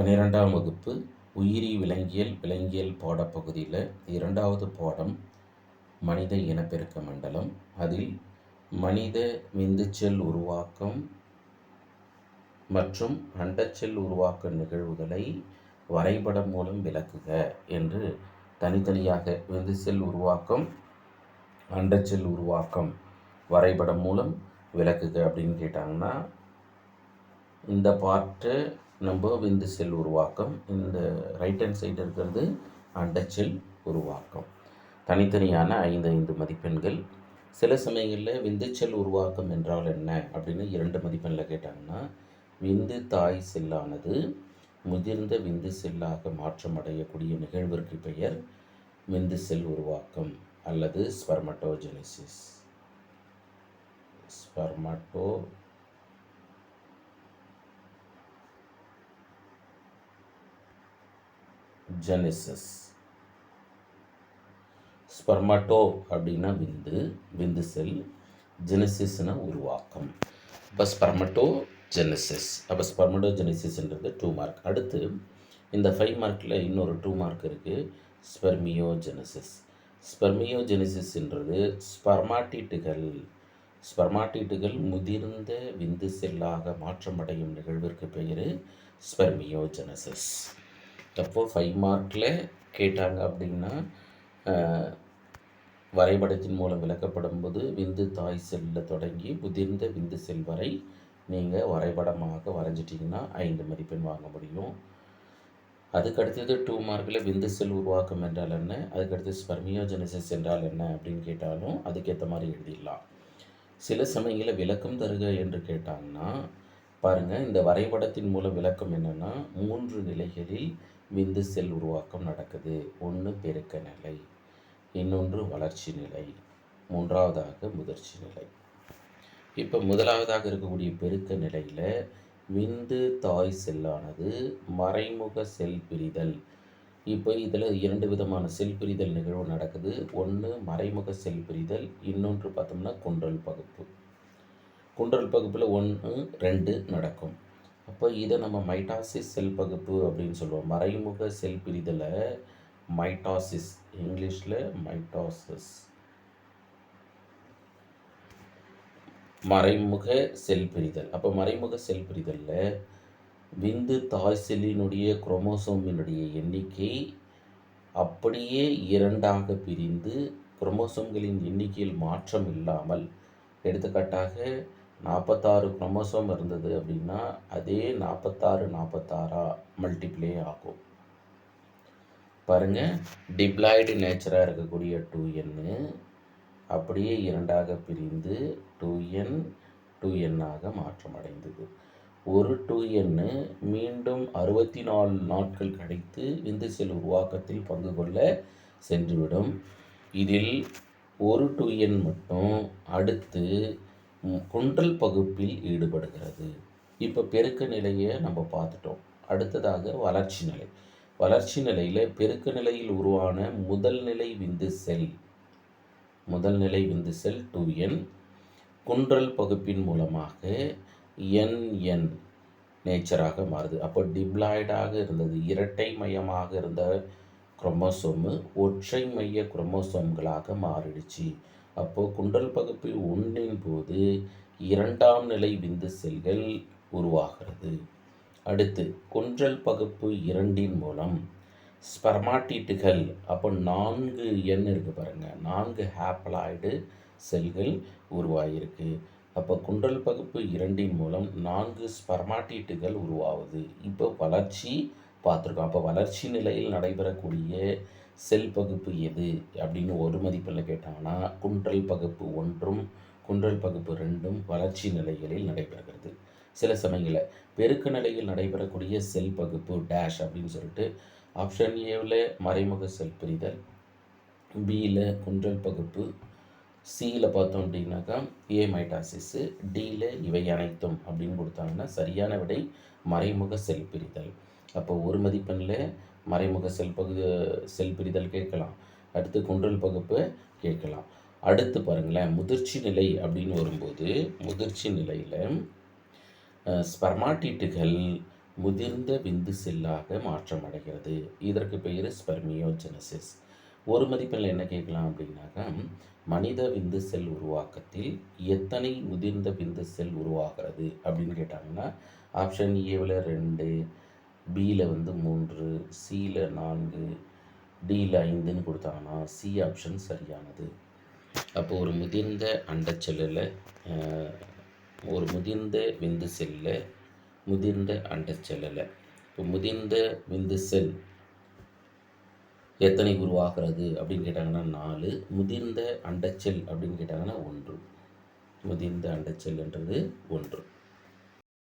பன்னிரெண்டாம் வகுப்பு உயிரி விலங்கியல் விலங்கியல் பாடப்பகுதியில் இரண்டாவது பாடம் மனித இனப்பெருக்க மண்டலம். அதில் மனித விந்துச்செல் உருவாக்கம் மற்றும் அண்டச்செல் உருவாக்க நிகழ்வுகளை வரைபடம் மூலம் விளக்குக என்று தனித்தனியாக விந்துச்செல் உருவாக்கம் அண்டச்செல் உருவாக்கம் வரைபடம் மூலம் விளக்குக அப்படின்னு கேட்டாங்கன்னா இந்த பார்ட்டு நம்ம விந்து செல் உருவாக்கம் இந்த ரைட் ஹேண்ட் சைடு இருக்கிறது அண்டச்செல் உருவாக்கம். தனித்தனியான ஐந்து ஐந்து மதிப்பெண்கள். சில சமயங்களில் விந்துச்செல் உருவாக்கம் என்றால் என்ன அப்படின்னு இரண்டு மதிப்பெண்ணில் கேட்டாங்கன்னா விந்து தாய் செல்லானது முதிர்ந்த விந்து செல்லாக மாற்றம் அடையக்கூடிய நிகழ்விற்கு பெயர் விந்து செல் உருவாக்கம் அல்லது ஸ்பர்மட்டோஜெனிசிஸ் ஸ்பர்மட்டோ ஜெனிசிஸ். ஸ்பர்மட்டோ அப்படின்னா விந்து விந்து செல் ஜெனிசிஸ்னா உருவாக்கம். இப்போ ஸ்பர்மட்டோ ஜெனிசிஸ் அப்போ ஸ்பர்மட்டோ ஜெனிசிஸ்ன்றது டூ மார்க் அடுத்து இந்த ஃபைவ் மார்க்கில் இன்னொரு டூ மார்க் இருக்குது ஸ்பெர்மியோ ஜெனிசிஸ் ஸ்பெர்மியோ ஜெனிசிஸ்ன்றது ஸ்பர்மாட்டிட்டுகள். ஸ்பர்மாட்டிட்டுகள் முதிர்ந்த விந்து செல்லாக மாற்றமடையும் நிகழ்விற்கு பெயர் ஸ்பெர்மியோஜெனசிஸ். அப்போது ஃபைவ் மார்க்கில் கேட்டாங்க அப்படின்னா வரைபடத்தின் மூலம் விளக்கப்படும் போது விந்து தாய் செல்லில் தொடங்கி முதிர்ந்த விந்து செல் வரை நீங்கள் வரைபடமாக வரைஞ்சிட்டிங்கன்னா ஐந்து மதிப்பெண் வாங்க முடியும். அதுக்கடுத்தது டூ மார்க்கில் விந்து செல் உருவாக்கம் என்றால் என்ன? அதுக்கடுத்து ஸ்பர்மியோஜெனசிஸ் என்றால் என்ன? அப்படின்னு கேட்டாலும் அதுக்கேற்ற மாதிரி எழுதிடலாம். சில சமயங்களில் விளக்கம் தருக என்று கேட்டாங்கன்னா பாருங்கள் இந்த வரைபடத்தின் மூலம் விளக்கம் என்னென்னா மூன்று நிலைகளில் விந்து செல் உருவாக்கம் நடக்குது. ஒன்று பெருக்க நிலை இன்னொன்று வளர்ச்சி நிலை மூன்றாவதாக முதிர்ச்சி நிலை. இப்போ முதலாவதாக இருக்கக்கூடிய பெருக்க நிலையில் விந்து தாய் செல்லானது மறைமுக செல் பிரிதல். இப்போ இதில் இரண்டு விதமான செல் பிரிதல் நிகழ்வு நடக்குது. ஒன்று மறைமுக செல் பிரிதல் இன்னொன்று பார்த்தோம்னா குன்றல் பகுப்பு. குன்றல் பகுப்பில் ஒன்று ரெண்டு நடக்கும். அப்போ இதை நம்ம மைட்டாசிஸ் செல் பகுப்பு அப்படின்னு சொல்லுவோம். மறைமுக செல் பிரிதலை மைட்டாசிஸ் இங்கிலீஷில் மைட்டாசிஸ் மறைமுக செல் பிரிதல். அப்போ மறைமுக செல் பிரிதலில் விந்து தாய் செல்லினுடைய குரோமோசோமினுடைய எண்ணிக்கை அப்படியே இரண்டாக பிரிந்து குரோமோசோம்களின் எண்ணிக்கையில் மாற்றம் இல்லாமல் எடுத்துக்காட்டாக நாற்பத்தாறு குரோமோசோம் இருந்தது அப்படின்னா அதே நாற்பத்தாறு நாற்பத்தாறா மல்டிப்ளே ஆகும். பாருங்கள் டிப்ளாய்டு நேச்சராக இருக்கக்கூடிய டூ என்னு அப்படியே இரண்டாக பிரிந்து டூ என் டூ என்னாக மாற்றம் அடைந்தது ஒரு டூ எண்ணு மீண்டும் அறுபத்தி நாலு நாட்கள் கழித்து விந்து செல் உருவாக்கத்தில் பங்கு கொள்ள சென்றுவிடும். இதில் ஒரு டூ என் மட்டும் அடுத்து குன்றல் பகுப்பில் ஈடுபடுகிறது. இப்போ பெருக்க நிலையை நம்ம பார்த்துட்டோம். அடுத்ததாக வளர்ச்சி நிலை. வளர்ச்சி நிலையில் பெருக்க நிலையில் உருவான முதல் நிலை விந்து செல். முதல் நிலை விந்து செல் டூ என். குன்றல் பகுப்பின் மூலமாக என்என் நேச்சராக மாறுது. அப்போ டிப்ளாய்டாக இருந்தது. இரட்டை மையமாக இருந்த குரோமோசோமு ஒற்றை மைய குரோமோசோம்களாக மாறிடுச்சு. அப்போது குண்டல் பகுப்பு ஒன்றின் போது இரண்டாம் நிலை விந்து செல்கள் உருவாகிறது. அடுத்து குன்றல் பகுப்பு இரண்டின் மூலம் ஸ்பெர்மாட்டீட்டுகள் அப்போ நான்கு எண் இருக்குது பாருங்கள் நான்கு ஹேப்ளாய்டு செல்கள் உருவாகியிருக்கு அப்போ குண்டல் பகுப்பு இரண்டின் மூலம் நான்கு ஸ்பெர்மாட்டீட்டுகள் உருவாகுது. இப்போ வளர்ச்சி பார்த்துருக்கோம். அப்போ வளர்ச்சி நிலையில் நடைபெறக்கூடிய செல் பகுப்பு எது? அப்படின்னு ஒரு மதிப்பில் கேட்டாங்கன்னா குன்றல் பகுப்பு ஒன்றும் குன்றல் பகுப்பு ரெண்டும் வளர்ச்சி நிலைகளில் நடைபெறுகிறது. சில சமயங்களில் பெருக்க நிலையில் நடைபெறக்கூடிய செல் பகுப்பு டேஷ் அப்படின்னு சொல்லிட்டு ஆப்ஷன் ஏவில் மறைமுக செல் பிரிதல் பியில் குன்றல் பகுப்பு சியில் பார்த்தோம் அப்படின்னாக்கா ஏ மைட்டாசிஸு டியில் இவை அனைத்தும் அப்படின்னு கொடுத்தாங்கன்னா சரியான விடை மறைமுக செல் பிரிதல். அப்போ ஒரு மதிப்பெண்ணில் மறைமுக செல் பகுதி செல் பிரிதல் கேட்கலாம். அடுத்து குன்றல் பகுப்பு கேட்கலாம். அடுத்து பாருங்களேன் முதிர்ச்சி நிலை அப்படின்னு வரும்போது முதிர்ச்சி நிலையில் ஸ்பெர்மாட்டீட்டுகள் முதிர்ந்த விந்து செல்லாக மாற்றம் அடைகிறது. இதற்கு பெயர் ஸ்பெர்மியோஜெனசிஸ் ஒரு மதிப்பெண்ணில் என்ன கேட்கலாம் அப்படின்னாக்கா மனித விந்து செல் உருவாக்கத்தில் எத்தனை முதிர்ந்த விந்து செல் உருவாகிறது அப்படின்னு கேட்டாங்கன்னா ஆப்ஷன் ஏவில் ரெண்டு பியில் வந்து மூன்று சியில் நான்கு டியில் ஐந்துன்னு கொடுத்தாங்கன்னா சி ஆப்ஷன் சரியானது. அப்போ ஒரு முதிர்ந்த அண்டச்செல்லில் ஒரு முதிர்ந்த விந்து செல்லில் முதிர்ந்த அண்டச்செல்லில் இப்போ முதிர்ந்த விந்து செல் எத்தனை உருவாகிறது அப்படின்னு கேட்டாங்கன்னா நாலு முதிர்ந்த அண்டச்செல் அப்படின்னு கேட்டாங்கன்னா ஒன்று. முதிர்ந்த அண்டச்செல்ன்றது ஒன்று.